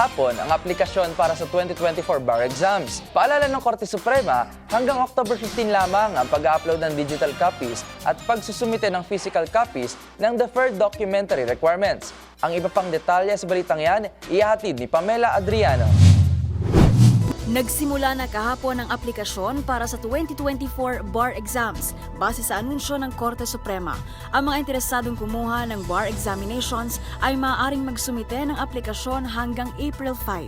Kahapon ang aplikasyon para sa 2024 bar exams. Paalala ng Korte Suprema, hanggang October 15 lamang ang pag-upload ng digital copies at pagsusumite ng physical copies ng deferred documentary requirements. Ang iba pang detalye sa balitang yan, ihahatid ni Pamela Adriano. Nagsimula na kahapon ang aplikasyon para sa 2024 bar exams base sa anunsyo ng Korte Suprema. Ang mga interesadong kumuha ng bar examinations ay maaaring magsumite ng aplikasyon hanggang April 5.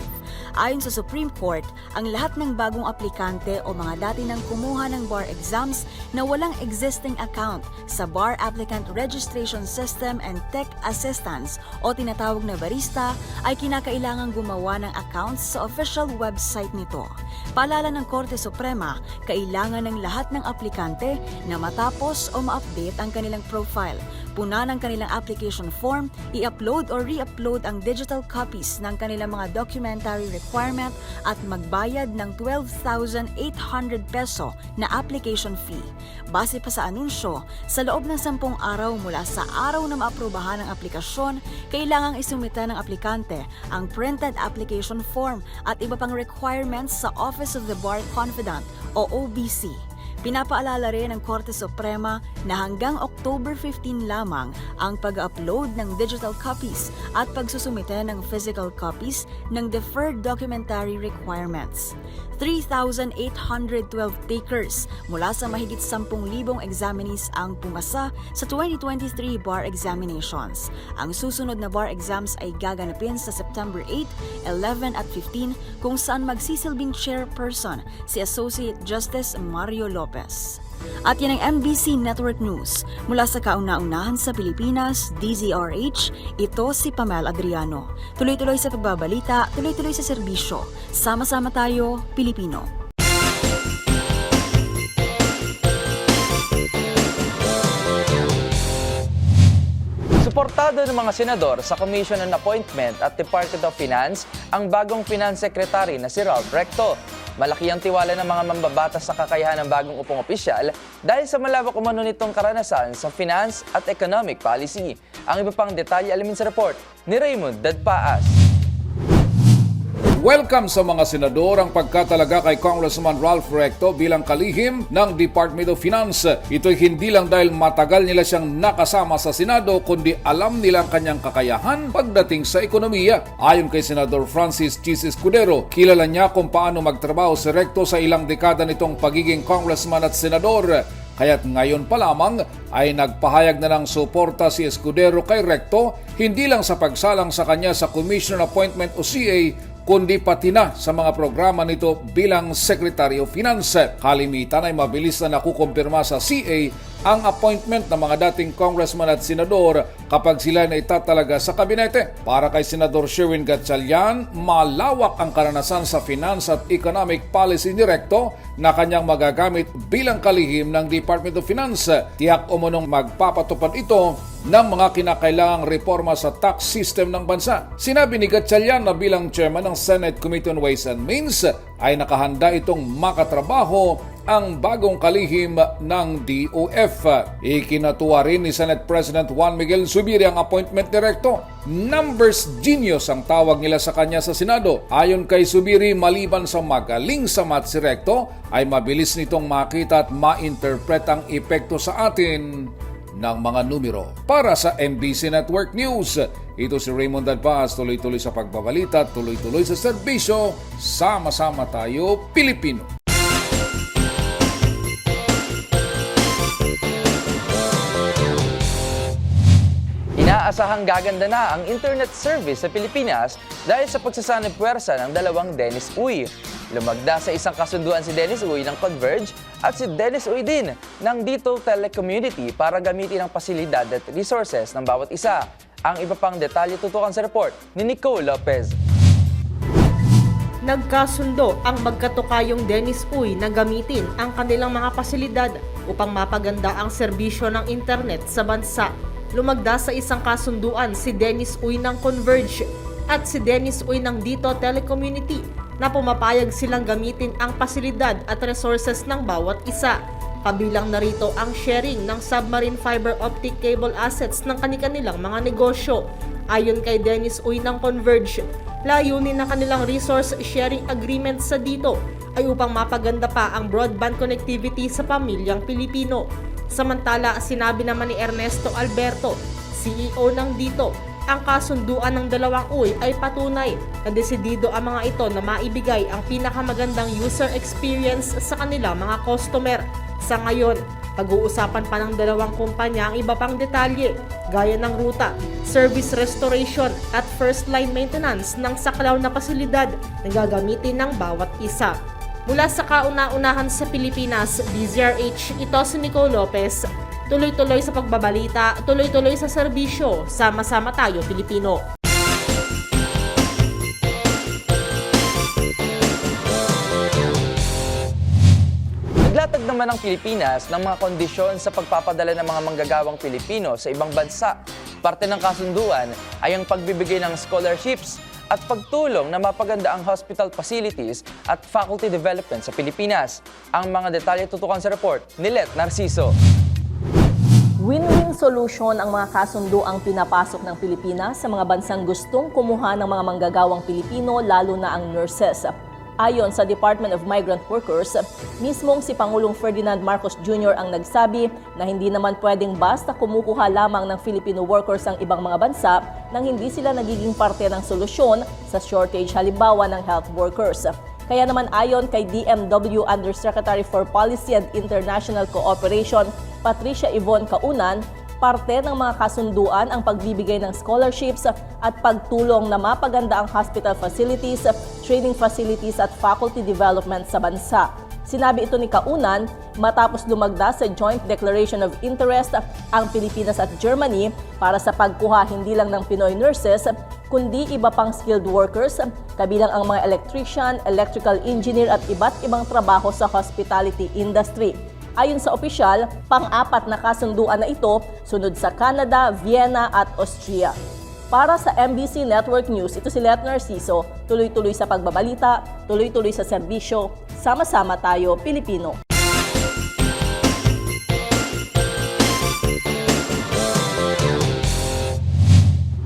Ayon sa Supreme Court, ang lahat ng bagong aplikante o mga dati nang kumuha ng bar exams na walang existing account sa Bar Applicant Registration System and Tech Assistance o tinatawag na barista ay kinakailangang gumawa ng accounts sa official website nito. Paalala ng Korte Suprema, kailangan ng lahat ng aplikante na matapos o ma-update ang kanilang profile, puna ng kanilang application form, i-upload o re-upload ang digital copies ng kanilang mga documentary requirement at magbayad ng 12,800 peso na application fee. Base pa sa anunsyo, sa loob ng 10 araw mula sa araw na maaprubahan ang aplikasyon, kailangang isumita ng aplikante ang printed application form at iba pang requirements sa Office of the Bar Confidant o OBC. Pinapaalala rin ng Korte Suprema na hanggang October 15 lamang ang pag-upload ng digital copies at pagsusumite ng physical copies ng deferred documentary requirements. 3,812 takers mula sa mahigit 10,000 examinees ang pumasa sa 2023 bar examinations. Ang susunod na bar exams ay gaganapin sa September 8, 11 at 15 kung saan magsisilbing chairperson si Associate Justice Mario Lopez. At yan ang MBC Network News. Mula sa kauna-unahan sa Pilipinas, DZRH, ito si Pamel Adriano. Tuloy-tuloy sa pagbabalita, tuloy-tuloy sa serbisyo. Sama-sama tayo, Pilipino. Suportado ng mga senador sa Commission on Appointment at Department of Finance ang bagong Finance Secretary na si Ralph Recto. Malaki ang tiwala ng mga mambabatas sa kakayahan ng bagong upong opisyal dahil sa malawak umano nitong karanasan sa finance at economic policy. Ang iba pang detalye alamin sa report ni Raymond Dadpaas. Welcome sa mga senador ang pagkatalaga kay Congressman Ralph Recto bilang kalihim ng Department of Finance. Ito'y hindi lang dahil matagal nila siyang nakasama sa Senado kundi alam nila ang kanyang kakayahan pagdating sa ekonomiya. Ayon kay Senador Francis Chis Escudero, kilala niya kung paano magtrabaho si Recto sa ilang dekada nitong pagiging congressman at senador. Kaya't ngayon pa lamang ay nagpahayag na ng suporta si Escudero kay Recto hindi lang sa pagsalang sa kanya sa Commission Appointment o CA kundi pati na sa mga programa nito bilang Secretary of Finance. Kalimitan ay mabilis na nakukumpirma sa CA ang appointment ng mga dating congressman at senador kapag sila na itatalaga sa kabinete. Para kay Senador Sherwin Gatchalian, malawak ang karanasan sa finance at economic policy ni Recto na kanyang magagamit bilang kalihim ng Department of Finance. Tiyak umunong magpapatupad ito ng mga kinakailangang reforma sa tax system ng bansa. Sinabi ni Gatchalian na bilang chairman ng Senate Committee on Ways and Means ay nakahanda itong makatrabaho ang bagong kalihim ng DOF. Ikinatuwa rin ni Senate President Juan Miguel Zubiri ang appointment directo. Numbers genius ang tawag nila sa kanya sa Senado. Ayon kay Zubiri, maliban sa magaling sa maths recto, ay mabilis nitong makita at ma-interpret ang epekto sa atin ng mga numero. Para sa MBC Network News, ito si Raymond Dadpaz, tuloy-tuloy sa pagbabalita, tuloy-tuloy sa serbisyo, sama-sama tayo, Pilipino. Inaasahang gaganda na ang internet service sa Pilipinas dahil sa pagsasanib puwersa ng dalawang Dennis Uy. Lumagda sa isang kasunduan si Dennis Uy ng Converge at si Dennis Uy din ng Dito Telecommunity para gamitin ang pasilidad at resources ng bawat isa. Ang iba pang detalye tutukan sa report ni Nicole Lopez. Nagkasundo ang magkatukayong Dennis Uy na gamitin ang kanilang mga pasilidad upang mapaganda ang serbisyo ng internet sa bansa. Lumagda sa isang kasunduan si Dennis Uy ng Converge at si Dennis Uy ng Dito Telecommunity na pumapayag silang gamitin ang pasilidad at resources ng bawat isa. Kabilang narito ang sharing ng submarine fiber optic cable assets ng kanilang mga negosyo. Ayon kay Dennis Uy ng Converge, layunin ng kanilang resource sharing agreement sa dito ay upang mapaganda pa ang broadband connectivity sa pamilyang Pilipino. Samantala, sinabi naman ni Ernesto Alberto, CEO ng dito, ang kasunduan ng dalawang uy ay patunay na desidido ang mga ito na maibigay ang pinakamagandang user experience sa kanila mga customer. Sa ngayon, pag-uusapan pa ng dalawang kumpanya ang iba pang detalye gaya ng ruta, service restoration at first line maintenance ng saklaw na pasilidad na gagamitin ng bawat isa. Mula sa kauna-unahan sa Pilipinas, DZRH, ito si Nico Lopez. Tuloy-tuloy sa pagbabalita, tuloy-tuloy sa serbisyo, sama-sama tayo Pilipino. Naglatag naman ang Pilipinas ng mga kondisyon sa pagpapadala ng mga manggagawang Pilipino sa ibang bansa. Parte ng kasunduan ay ang pagbibigay ng scholarships at pagtulong na mapaganda ang hospital facilities at faculty development sa Pilipinas. Ang mga detalye tutukan sa report ni Let Narciso. Win-win solution ang mga kasunduang pinapasok ng Pilipinas sa mga bansang gustong kumuha ng mga manggagawang Pilipino lalo na ang nurses. Ayon sa Department of Migrant Workers, mismong si Pangulong Ferdinand Marcos Jr. ang nagsabi na hindi naman pwedeng basta kumukuha lamang ng Filipino workers ang ibang mga bansa nang hindi sila nagiging parte ng solusyon sa shortage halimbawa ng health workers. Kaya naman ayon kay DMW Undersecretary for Policy and International Cooperation, Patricia Yvonne Kaunan, parte ng mga kasunduan ang pagbibigay ng scholarships at pagtulong na mapaganda ang hospital facilities, training facilities at faculty development sa bansa. Sinabi ito ni Kaunan matapos lumagda sa Joint Declaration of Interest ang Pilipinas at Germany para sa pagkuha hindi lang ng Pinoy nurses kundi iba pang skilled workers kabilang ang mga electrician, electrical engineer at iba't ibang trabaho sa hospitality industry. Ayon sa opisyal, pang-apat na kasunduan na ito sunod sa Canada, Vienna at Austria. Para sa MBC Network News, ito si Let Narciso, tuloy-tuloy sa pagbabalita, tuloy-tuloy sa serbisyo, sama-sama tayo, Pilipino.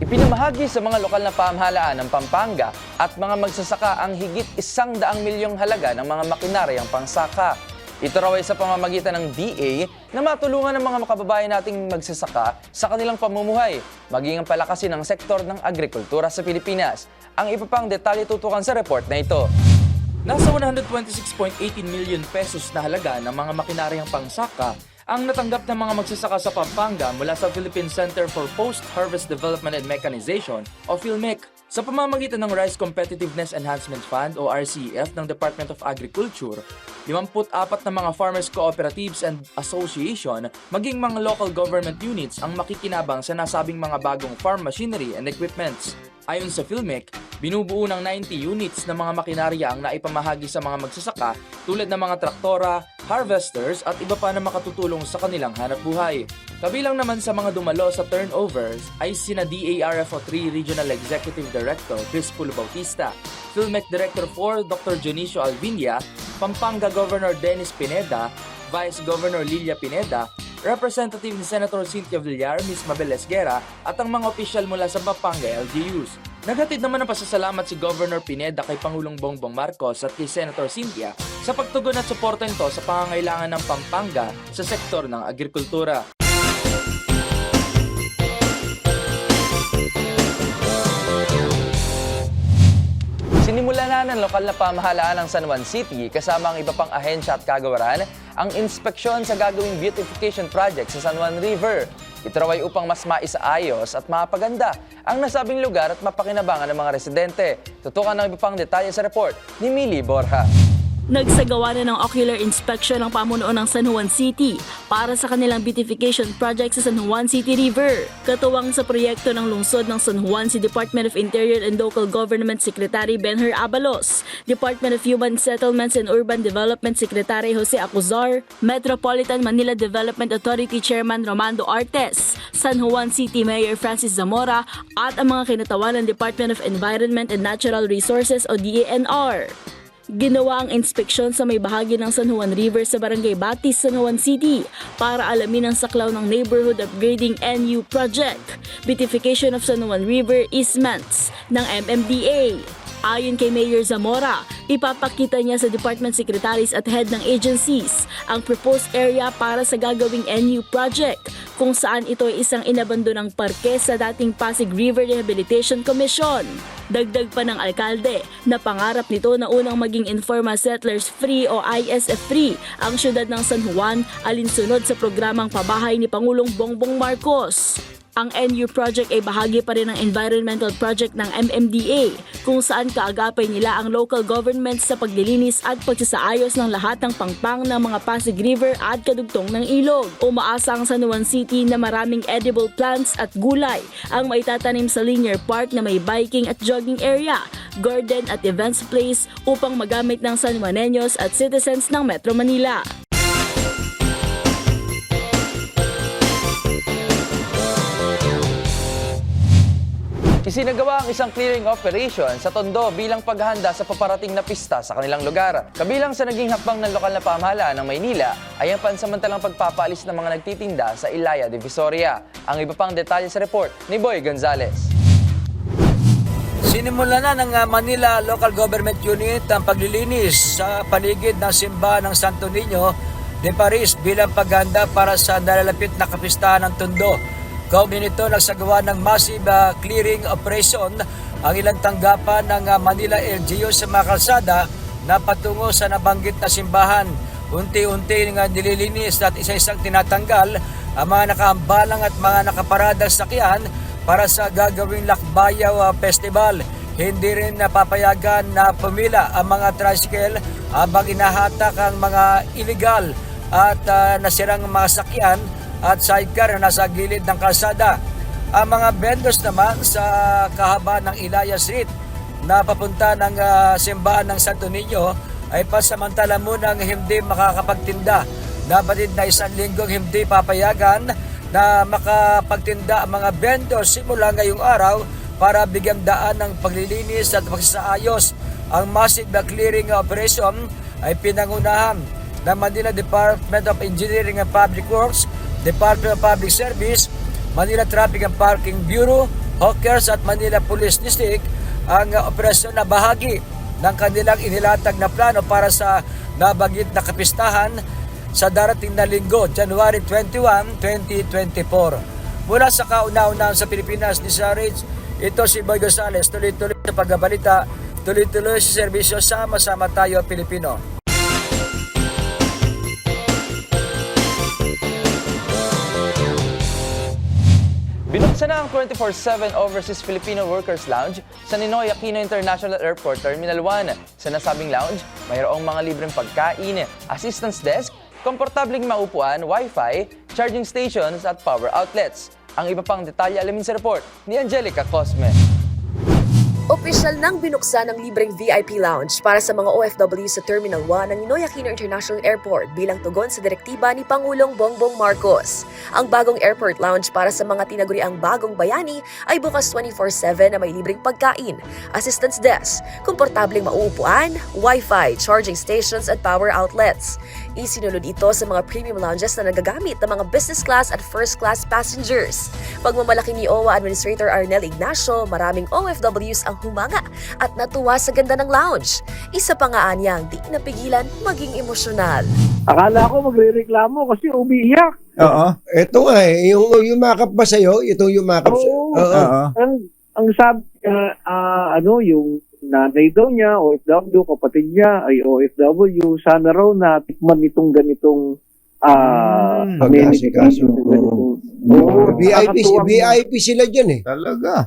Ipinamahagi sa mga lokal na pamahalaan ng Pampanga at mga magsasaka ang higit isang daang milyong halaga ng mga makinaryang pangsaka. Ito raw ay sa pamamagitan ng DA na matulungan ng mga makababayan nating magsasaka sa kanilang pamumuhay, maging ang palakasin ng sektor ng agrikultura sa Pilipinas. Ang iba pang detalye tutukan sa report na ito. Nasa 126.18 million pesos na halaga ng mga makinaryang pangsaka ang natanggap ng mga magsasaka sa Pampanga mula sa Philippine Center for Post-Harvest Development and Mechanization o PhilMec sa pamamagitan ng Rice Competitiveness Enhancement Fund o RCEF ng Department of Agriculture. 54 na mga farmers cooperatives and association maging mga local government units ang makikinabang sa nasabing mga bagong farm machinery and equipments. Ayon sa PhilMec, binubuo ng 90 units ng mga makinarya ang naipamahagi sa mga magsasaka tulad ng mga traktora, harvesters at iba pa na makatutulong sa kanilang hanap buhay. Kabilang naman sa mga dumalo sa turnovers ay sina DARFO3 Regional Executive Director Chris Pulo Bautista, Philmec Director 4 Dr. Dionisio Alvinia, Pampanga Governor Dennis Pineda, Vice Governor Lilia Pineda, Representative ni Senator Cynthia Villar, Ms. Mabel Esguera at ang mga opisyal mula sa Pampanga LGUs. Naghatid naman ng pasasalamat si Governor Pineda kay Pangulong Bongbong Marcos at kay Senator Cynthia sa pagtugon at suporta nito sa pangangailangan ng Pampanga sa sektor ng agrikultura. Sinimula na ng lokal na pamahalaan ng San Juan City kasama ang iba pang ahensya at kagawaran ang inspeksyon sa gagawing beautification project sa San Juan River. Ito ay upang mas maisaayos at mapaganda ang nasabing lugar at mapakinabangan ng mga residente. Tutukan ng iba pang detalye sa report ni Mili Borja. Nagsagawa na ng ocular inspection ang pamunuan ng San Juan City para sa kanilang beautification project sa San Juan City River. Katuwang sa proyekto ng lungsod ng San Juan si Department of Interior and Local Government Secretary Benher Abalos, Department of Human Settlements and Urban Development Secretary Jose Acuzar, Metropolitan Manila Development Authority Chairman Romando Artes, San Juan City Mayor Francis Zamora at ang mga kinatawan ng Department of Environment and Natural Resources o DENR. Ginawa ang inspeksyon sa may bahagi ng San Juan River sa Barangay Batis, San Juan City para alamin ang saklaw ng Neighborhood Upgrading NU Project, Beautification of San Juan River Easements ng MMDA. Ayon kay Mayor Zamora, ipapakita niya sa department secretaries at head ng agencies ang proposed area para sa gagawing NU project kung saan ito ay isang inabandonang parke sa dating Pasig River Rehabilitation Commission. Dagdag pa ng alkalde na pangarap nito na unang maging informal settlers free o ISF free ang syudad ng San Juan alinsunod sa programang pabahay ni Pangulong Bongbong Marcos. Ang NU project ay bahagi pa rin ng environmental project ng MMDA kung saan kaagapay nila ang local government sa paglilinis at pagsasaayos ng lahat ng pangpang ng mga Pasig River at kadugtong ng ilog. Umaasa ang San Juan City na maraming edible plants at gulay ang maitatanim sa linear park na may biking at jogging area, garden at events place upang magamit ng San Juaneños at citizens ng Metro Manila. Isinagawa ang isang clearing operation sa Tondo bilang paghahanda sa paparating na pista sa kanilang lugar. Kabilang sa naging hakbang ng lokal na pamahalaan ng Maynila ay ang pansamantalang pagpapaalis ng mga nagtitinda sa Ilaya Divisoria. Ang iba pang detalye sa report ni Boy Gonzales. Sinimula na ng uh, Manila Local Government Unit ang paglilinis sa paligid ng simbahan ng Santo Niño de Paris bilang paghanda para sa nalalapit na kapistahan ng Tondo. Kaugnay nito nagsagawa ng massive uh, clearing operation ang ilang tanggapan ng uh, Manila LGU sa mga kalsada na patungo sa nabanggit na simbahan. Unti-unti nga nililinis at isa-isang tinatanggal ang mga nakaambalang at mga nakaparadang sakyan para sa gagawing Lakbayaw uh, Festival. Hindi rin napapayagan na pumila ang mga tricycle habang inahatak ang mga illegal at uh, nasirang mga sakyan at sidecar na nasa gilid ng kalsada. Ang mga vendors naman sa kahaba ng Ilaya Street na papunta ng uh, simbahan ng Santo Niño ay pasamantala munang hindi makakapagtinda. Nabatid na isang linggong hindi papayagan na makapagtinda ang mga vendors simula ngayong araw para bigyan daan ng paglilinis at pagsasaayos. Ang massive na clearing operation ay pinangunahan ng Manila Department of Engineering and Public Works, Department of Public Service, Manila Traffic and Parking Bureau, Hawkers at Manila Police District ang operasyon na bahagi ng kanilang inilatag na plano para sa nabagit na kapistahan sa darating na linggo, January 21, 2024. Mula sa kauna-unahan sa Pilipinas, ni Sarich, ito si Boy Gonzales, tuloy-tuloy sa pagbabalita, tuloy-tuloy sa serbisyo, sama-sama tayo Pilipino. Binuksan na ang 24-7 Overseas Filipino Workers Lounge sa Ninoy Aquino International Airport Terminal 1. Sa nasabing lounge, mayroong mga libreng pagkain, assistance desk, komportabling maupuan, wifi, charging stations at power outlets. Ang iba pang detalye alamin sa report ni Angelica Cosme. Opisyal nang binuksan ang libreng VIP lounge para sa mga OFW sa Terminal 1 ng Ninoy Aquino International Airport bilang tugon sa direktiba ni Pangulong Bongbong Marcos. Ang bagong airport lounge para sa mga tinaguriang bagong bayani ay bukas 24-7 na may libreng pagkain, assistance desk, komportableng mauupuan, wifi, charging stations at power outlets. Isinunod ito sa mga premium lounges na nagagamit ng mga business class at first class passengers. Pagmamalaki ni OWA Administrator Arnel Ignacio, maraming OFWs ang humanga at natuwa sa ganda ng lounge. Isa pa nga niyang di napigilan maging emosyonal. Akala ko magre-reklamo kasi umiiyak. Oo. Ito nga eh, yung yumakap ba sa'yo? Itong yumakap sa'yo? Oo. Oo. Ang, ang sabi, ah, ah, ano, yung nanay daw niya, OFW, kapatid niya ay OFW, sana raw na tikman itong ganitong ah Hmm, pag-aasikaso. ganitong- Oo. Oo, VIP, VIP sila dyan eh. Talaga.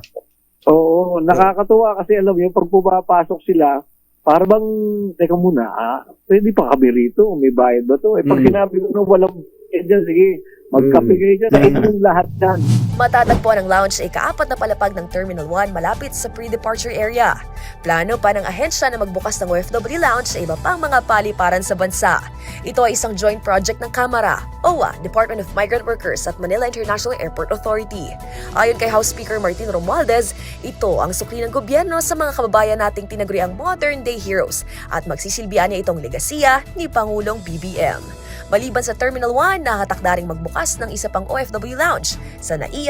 Oo, nakakatuwa kasi alam mo, pag pumapasok sila, para bang, teka muna, ah, pwede pa kami rito, may bayad ba to? Eh, pag Mm. sinabi ko na walang, eh, dyan, sige, magkape kayo dyan, Mm. mm. yung lahat dyan. Matatagpuan ang lounge sa ikaapat na palapag ng Terminal 1 malapit sa pre-departure area. Plano pa ng ahensya na magbukas ng OFW lounge sa iba pang mga paliparan sa bansa. Ito ay isang joint project ng Kamara, OWA, Department of Migrant Workers at Manila International Airport Authority. Ayon kay House Speaker Martin Romualdez, ito ang sukli ng gobyerno sa mga kababayan nating tinaguriang modern day heroes at magsisilbihan niya itong legasiya ni Pangulong BBM. Maliban sa Terminal 1, nakatakda ring magbukas ng isa pang OFW lounge sa NAIA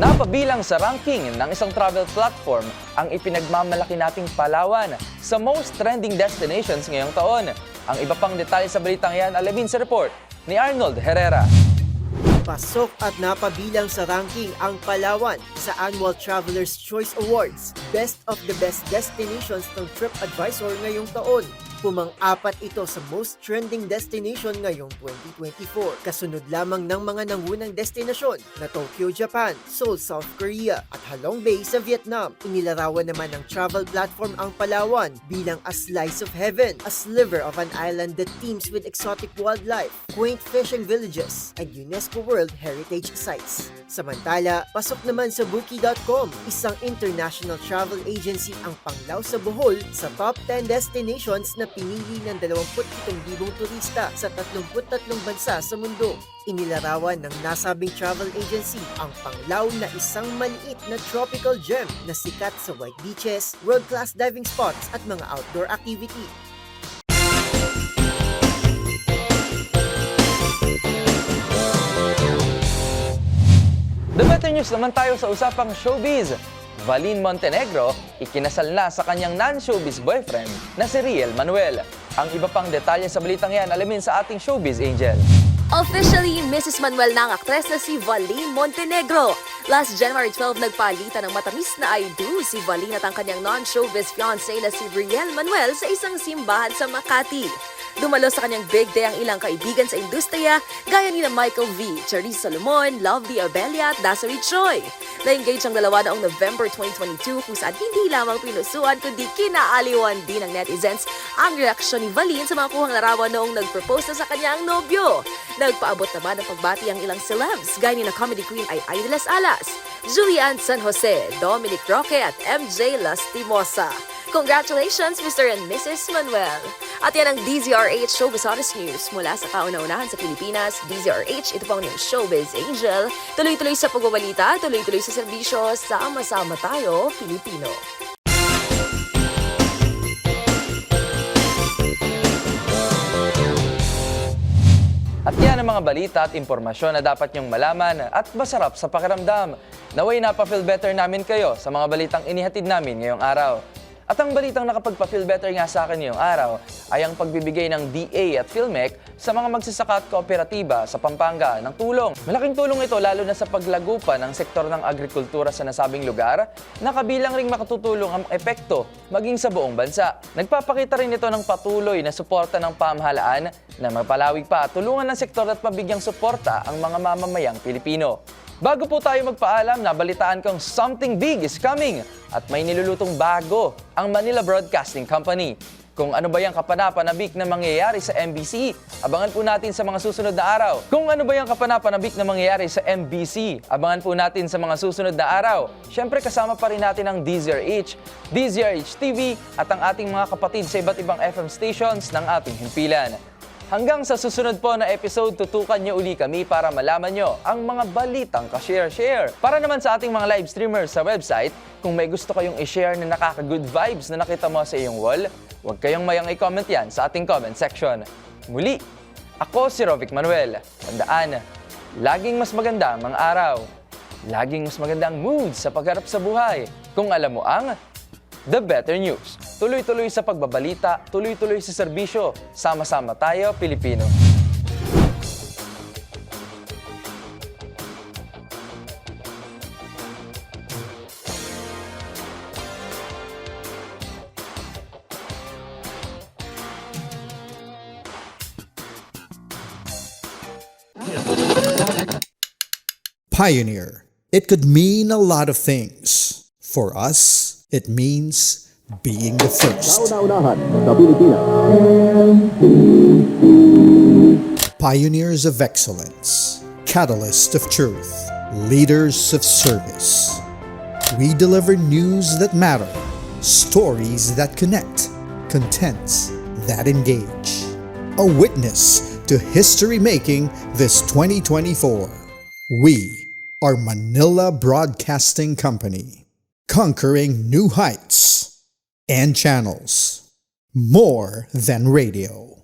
Napabilang sa ranking ng isang travel platform ang ipinagmamalaki nating Palawan sa most trending destinations ngayong taon. Ang iba pang detalye sa balitang yan alamin sa report ni Arnold Herrera. Pasok at napabilang sa ranking ang Palawan sa Annual Traveler's Choice Awards, Best of the Best Destinations ng TripAdvisor ngayong taon. Pumang-apat ito sa most trending destination ngayong 2024. Kasunod lamang ng mga nangunang destinasyon na Tokyo, Japan, Seoul, South Korea at Halong Bay sa Vietnam. Inilarawan naman ng travel platform ang Palawan bilang a slice of heaven, a sliver of an island that teems with exotic wildlife, quaint fishing villages, and UNESCO World Heritage Sites. Samantala, pasok naman sa Bookie.com, isang international travel agency ang panglaw sa Bohol sa top 10 destinations na pinili ng 27,000 turista sa 33 bansa sa mundo. Inilarawan ng nasabing travel agency ang panglaw na isang maliit na tropical gem na sikat sa white beaches, world-class diving spots at mga outdoor activity. The better news naman tayo sa usapang showbiz. Valin Montenegro, ikinasal na sa kanyang non-showbiz boyfriend na si Riel Manuel. Ang iba pang detalye sa balitang yan alamin sa ating showbiz angel. Officially, Mrs. Manuel na ang aktres na si Valine Montenegro. Last January 12, nagpalitan ng matamis na I do si Valine at ang kanyang non-showbiz fiancé na si Riel Manuel sa isang simbahan sa Makati. Dumalo sa kanyang big day ang ilang kaibigan sa industriya gaya ni Michael V, Charisse Salomon, Lovely Abelia at Dasari Choi. Na-engage ang dalawa noong November 2022 kung saan hindi lamang pinusuan kundi kinaaliwan din ng netizens ang reaksyon ni Valin sa mga kuhang larawan noong nag-propose na sa kanyang nobyo. Nagpaabot naman ng pagbati ang ilang celebs gaya ni na comedy queen ay Aida Las Alas, Julian San Jose, Dominic Roque at MJ Lastimosa. Congratulations, Mr. and Mrs. Manuel! At yan ang DZRH Showbiz Honest News mula sa kauna-unahan sa Pilipinas. DZRH, ito pang yung Showbiz Angel. Tuloy-tuloy sa pagbabalita, tuloy-tuloy sa serbisyo, sama-sama tayo, Pilipino. At yan ang mga balita at impormasyon na dapat niyong malaman at masarap sa pakiramdam. Naway napafeel better namin kayo sa mga balitang inihatid namin ngayong araw. At ang balitang nakapagpa-feel better nga sa akin ngayong araw ay ang pagbibigay ng DA at PhilMec sa mga magsasaka at kooperatiba sa Pampanga ng tulong. Malaking tulong ito lalo na sa paglago pa ng sektor ng agrikultura sa nasabing lugar na kabilang ring makatutulong ang epekto maging sa buong bansa. Nagpapakita rin ito ng patuloy na suporta ng pamahalaan na mapalawig pa tulungan ng sektor at mabigyang suporta ang mga mamamayang Pilipino. Bago po tayo magpaalam, nabalitaan kong something big is coming at may nilulutong bago ang Manila Broadcasting Company. Kung ano ba yung kapanapanabik na mangyayari sa MBC, abangan po natin sa mga susunod na araw. Kung ano ba yung kapanapanabik na mangyayari sa MBC, abangan po natin sa mga susunod na araw. Siyempre kasama pa rin natin ang DZRH, DZRH TV at ang ating mga kapatid sa iba't ibang FM stations ng ating himpilan. Hanggang sa susunod po na episode, tutukan niyo uli kami para malaman niyo ang mga balitang ka-share-share. Para naman sa ating mga live streamers sa website, kung may gusto kayong i-share na nakaka-good vibes na nakita mo sa iyong wall, huwag kayong mayang i-comment yan sa ating comment section. Muli, ako si Rovic Manuel. Tandaan, laging mas maganda ang mga araw. Laging mas maganda ang mood sa pagharap sa buhay. Kung alam mo ang The Better News. Tuloy-tuloy sa pagbabalita, tuloy-tuloy sa serbisyo. Sama-sama tayo, Pilipino. Pioneer. It could mean a lot of things. For us, it means being the first. Pioneers of excellence, catalyst of truth, leaders of service. We deliver news that matter, stories that connect, contents that engage. A witness to history making this 2024. We are Manila Broadcasting Company, conquering new heights and channels. More than radio.